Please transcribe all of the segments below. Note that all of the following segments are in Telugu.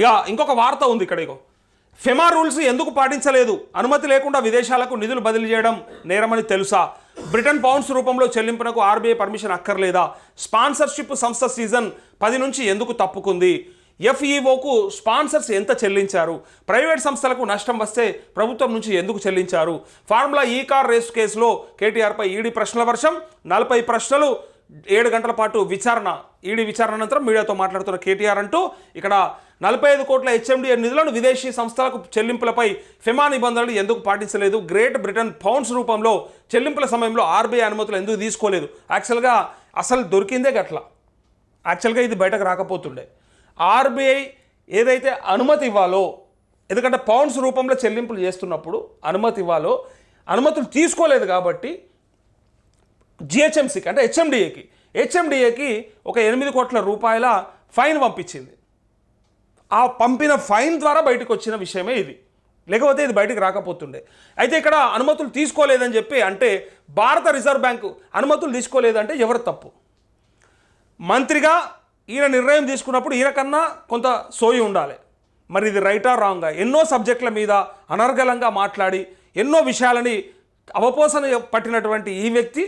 ఇక ఇంకొక వార్త ఉంది ఇక్కడ ఇగో. ఫెమా రూల్స్ ఎందుకు పాటించలేదు? అనుమతి లేకుండా విదేశాలకు నిధులు బదిలీ చేయడం నేరమని తెలుసా? బ్రిటన్ పౌండ్స్ రూపంలో చెల్లింపునకు ఆర్బీఐ పర్మిషన్ అక్కర్లేదా? స్పాన్సర్షిప్ సంస్థ సీజన్ పది నుంచి ఎందుకు తప్పుకుంది? ఎఫ్ఈఓకు స్పాన్సర్స్ ఎంత చెల్లించారు? ప్రైవేట్ సంస్థలకు నష్టం వస్తే ప్రభుత్వం నుంచి ఎందుకు చెల్లించారు? ఫార్ములా ఈ కార్ రేసు కేసులో కేటీఆర్పై ఈడీ ప్రశ్నల వర్షం నలభై ప్రశ్నలు ఏడు గంటల పాటు విచారణ ఈడీ విచారణ అనంతరం మీడియాతో మాట్లాడుతున్న కేటీఆర్ అంటూ ఇక్కడ నలభై ఐదు కోట్ల హెచ్ఎండిఏ నిధులను విదేశీ సంస్థలకు చెల్లింపులపై ఫిమా నిబంధనలు ఎందుకు పాటించలేదు? గ్రేట్ బ్రిటన్ పౌండ్స్ రూపంలో చెల్లింపుల సమయంలో ఆర్బీఐ అనుమతులు ఎందుకు తీసుకోలేదు? యాక్చువల్గా అసలు దొరికిందే గట్ల. యాక్చువల్గా ఇది బయటకు రాకపోతుండే. ఆర్బీఐ ఏదైతే అనుమతి ఇవ్వాలో ఎందుకంటే పౌండ్స్ రూపంలో చెల్లింపులు చేస్తున్నప్పుడు అనుమతి ఇవ్వాలో అనుమతులు తీసుకోలేదు కాబట్టి జిహెచ్ఎంసీకి అంటే హెచ్ఎండిఏకి. హెచ్ఎండిఏకి ఒక ఎనిమిది కోట్ల రూపాయల ఫైన్ పంపించింది. ఆ పంపిన ఫైన్ ద్వారా బయటకు వచ్చిన విషయమే ఇది. లేకపోతే ఇది బయటకు రాకపోతుండే. అయితే ఇక్కడ అనుమతులు తీసుకోలేదని చెప్పి అంటే భారత రిజర్వ్ బ్యాంకు అనుమతులు తీసుకోలేదంటే ఎవరు తప్పు? మంత్రిగా ఈయన నిర్ణయం తీసుకున్నప్పుడు ఈయన కన్నా కొంత సోయి ఉండాలి. మరి ఇది రైటా రాంగా ఎన్నో సబ్జెక్టుల మీద అనర్గళంగా మాట్లాడి ఎన్నో విషయాలని అవపోసన పట్టినటువంటి ఈ వ్యక్తి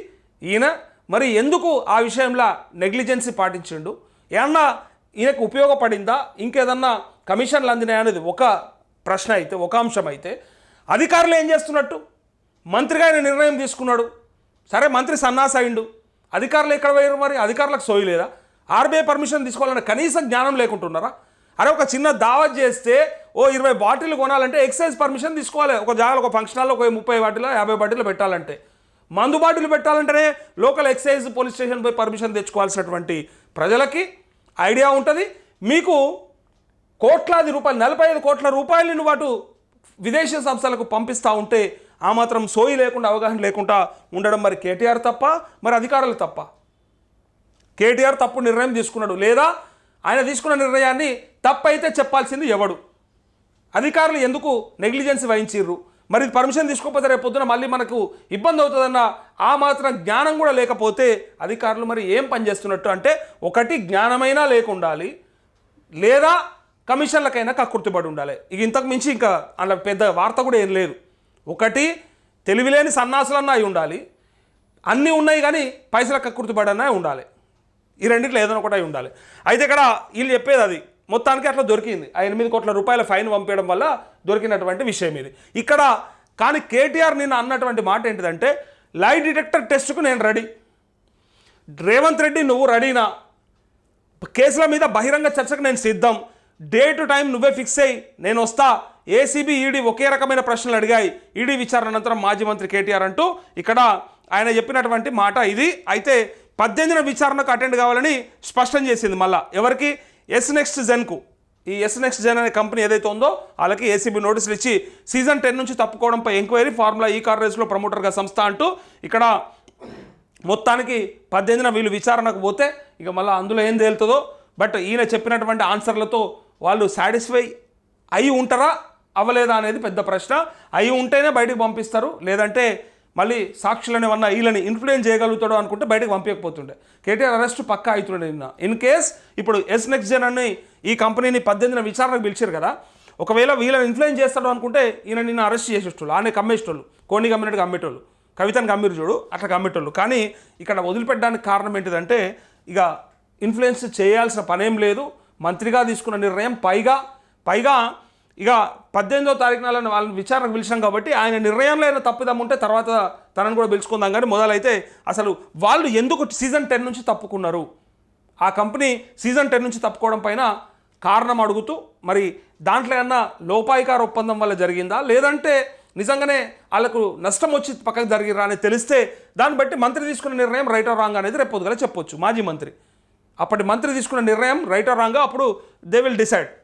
ఈయన మరి ఎందుకు ఆ విషయంలో నెగ్లిజెన్సీ పాటించిండు? ఏమన్నా ఈయనకు ఉపయోగపడిందా? ఇంకేదన్నా కమిషన్లు అందినాయా అనేది ఒక ప్రశ్న అయితే ఒక అంశం అయితే. అధికారులు ఏం చేస్తున్నట్టు? మంత్రిగా ఆయన నిర్ణయం తీసుకున్నాడు. సరే మంత్రి సన్నాస అయిండు. అధికారులు ఎక్కడ పోయారు మరి? అధికారులకు సోయలేదా ఆర్బీఐ పర్మిషన్ తీసుకోవాలన్న కనీస జ్ఞానం లేకుంటున్నారా? అరే ఒక చిన్న దావత్ చేస్తే ఓ ఇరవై బాటిల్ కొనాలంటే ఎక్సైజ్ పర్మిషన్ తీసుకోవాలి. ఒక జాగాలో ఒక ఫంక్షన్ హాల్లో ఒక ముప్పై బాటిల్ యాభై బాటిల్ పెట్టాలంటే. మందుబాటులు పెట్టాలంటేనే లోకల్ ఎక్సైజ్ పోలీస్ స్టేషన్ పోయి పర్మిషన్ తెచ్చుకోవాల్సినటువంటి ప్రజలకి ఐడియా ఉంటుంది. మీకు కోట్లాది రూపాయలు నలభై ఐదు కోట్ల రూపాయలను వాటు విదేశీ సంస్థలకు పంపిస్తూ ఉంటే ఆ మాత్రం సోయి లేకుండా అవగాహన లేకుండా ఉండడం మరి కేటీఆర్ తప్ప మరి అధికారులు తప్ప. కేటీఆర్ తప్పు నిర్ణయం తీసుకున్నాడు. లేదా ఆయన తీసుకున్న నిర్ణయాన్ని తప్పైతే చెప్పాల్సింది ఎవడు? అధికారులు ఎందుకు నెగ్లిజెన్స్ వహించిర్రు? మరి ఇది పర్మిషన్ తీసుకోకపోతే రేపు పొద్దున మళ్ళీ మనకు ఇబ్బంది అవుతుందన్న ఆ మాత్రం జ్ఞానం కూడా లేకపోతే అధికారులు మరి ఏం పని చేస్తున్నట్టు అంటే ఒకటి జ్ఞానమైనా లేకుండాలి లేదా కమిషన్లకైనా కక్కుర్తిపడి ఉండాలి. ఇక ఇంతకు మించి ఇంకా అలా పెద్ద వార్త కూడా ఏం లేదు. ఒకటి తెలివిలేని సన్నాసులన్నా అయి ఉండాలి. అన్నీ ఉన్నాయి కానీ పైసల కక్కుర్తిపడన్నా ఉండాలి. ఈ రెండిట్లో ఏదైనా ఒకటి అయి ఉండాలి. అయితే ఇక్కడ వీళ్ళు చెప్పేది అది మొత్తానికి అట్లా దొరికింది. ఆ ఎనిమిది కోట్ల రూపాయల ఫైన్ పంపించడం వల్ల దొరికినటువంటి విషయం ఇది. ఇక్కడ కానీ కేటీఆర్ నిన్న అన్నటువంటి మాట ఏంటిదంటే లై డిటెక్టర్ టెస్ట్కు నేను రెడీ రేవంత్ రెడ్డి నువ్వు రెడీనా కేసుల మీద బహిరంగ చర్చకు నేను సిద్ధం. డే టు టైం నువ్వే ఫిక్స్ అయ్యి నేను వస్తా. ఏసీబీ ఈడీ ఒకే రకమైన ప్రశ్నలు అడిగాయి. ఈడీ విచారణ అనంతరం మాజీ మంత్రి కేటీఆర్ అంటూ ఇక్కడ ఆయన చెప్పినటువంటి మాట ఇది. అయితే పద్దెనిమిదిన విచారణకు అటెండ్ కావాలని స్పష్టం చేసింది మళ్ళా. ఎవరికి? ఎస్ నెక్స్ట్ జెన్కు ఈ ఎస్ నెక్స్ట్ జెన్ అనే కంపెనీ ఏదైతే ఉందో వాళ్ళకి ఏసీబీ నోటీసులు ఇచ్చి సీజన్ టెన్ నుంచి తప్పుకోవడంపై ఎంక్వైరీ ఫార్ములా ఈ కార్ రేస్లో ప్రమోటర్గా సంస్థ అంటూ ఇక్కడ మొత్తానికి పద్దెనిమిదిన వీళ్ళు విచారణకు పోతే ఇక మళ్ళీ అందులో ఏం తేలుతుందో బట్ ఈయన చెప్పినటువంటి ఆన్సర్లతో వాళ్ళు సాటిస్ఫై అయి ఉంటారా అవ్వలేదా అనేది పెద్ద ప్రశ్న. అయి ఉంటేనే బయటకు పంపిస్తారు లేదంటే మళ్ళీ సాక్షులను ఏమన్నా వీళ్ళని ఇన్ఫ్లుయెన్స్ చేయగలుగుతాడు అనుకుంటే బయటకు పంపించకపోతుండే. కేటీఆర్ అరెస్ట్ పక్కా అవుతుండే నిన్న. ఇన్ కేస్ ఇప్పుడు ఎస్ నెక్స్ట్ జన్ అని ఈ కంపెనీని పద్దెనిమిదిన విచారణకు పిలిచారు కదా ఒకవేళ వీళ్ళని ఇన్ఫ్లుయెన్స్ చేస్తాడు అనుకుంటే ఈయన నిన్న అరెస్ట్ చేసేటోళ్ళు ఆనే కమ్మేసేటోళ్ళు కోని కమ్మినట్టుగా అమ్మేటోళ్ళు కవితను కమ్మిరు చూడు అట్లా కమ్మేటోళ్ళు. కానీ ఇక్కడ వదిలిపెట్టడానికి కారణం ఏంటిదంటే ఇక ఇన్ఫ్లుయెన్స్ చేయాల్సిన పనేం లేదు మంత్రిగా తీసుకున్న నిర్ణయం పైగా పైగా ఇక పద్దెనిమిదో తారీఖు నాలుగు వాళ్ళని విచారణకు పిలిచాం కాబట్టి ఆయన నిర్ణయంలో అయినా తప్పిదం ఉంటే తర్వాత తనను కూడా పిలుచుకుందాం కానీ మొదలైతే అసలు వాళ్ళు ఎందుకు సీజన్ టెన్ నుంచి తప్పుకున్నారు? ఆ కంపెనీ సీజన్ టెన్ నుంచి తప్పుకోవడం పైన కారణం అడుగుతూ మరి దాంట్లో ఏమన్నా లోపాయికార ఒప్పందం వల్ల జరిగిందా? లేదంటే నిజంగానే వాళ్ళకు నష్టం వచ్చి పక్కకు జరిగిరా అని తెలిస్తే దాన్ని బట్టి మంత్రి తీసుకున్న నిర్ణయం రైట్ ఆర్ రాంగ్ అనేది రేపు పొద్దుగల చెప్పొచ్చు. మాజీ మంత్రి. అప్పటి మంత్రి తీసుకున్న నిర్ణయం రైట్ ఆర్ రాంగ్ అప్పుడు దే విల్ డిసైడ్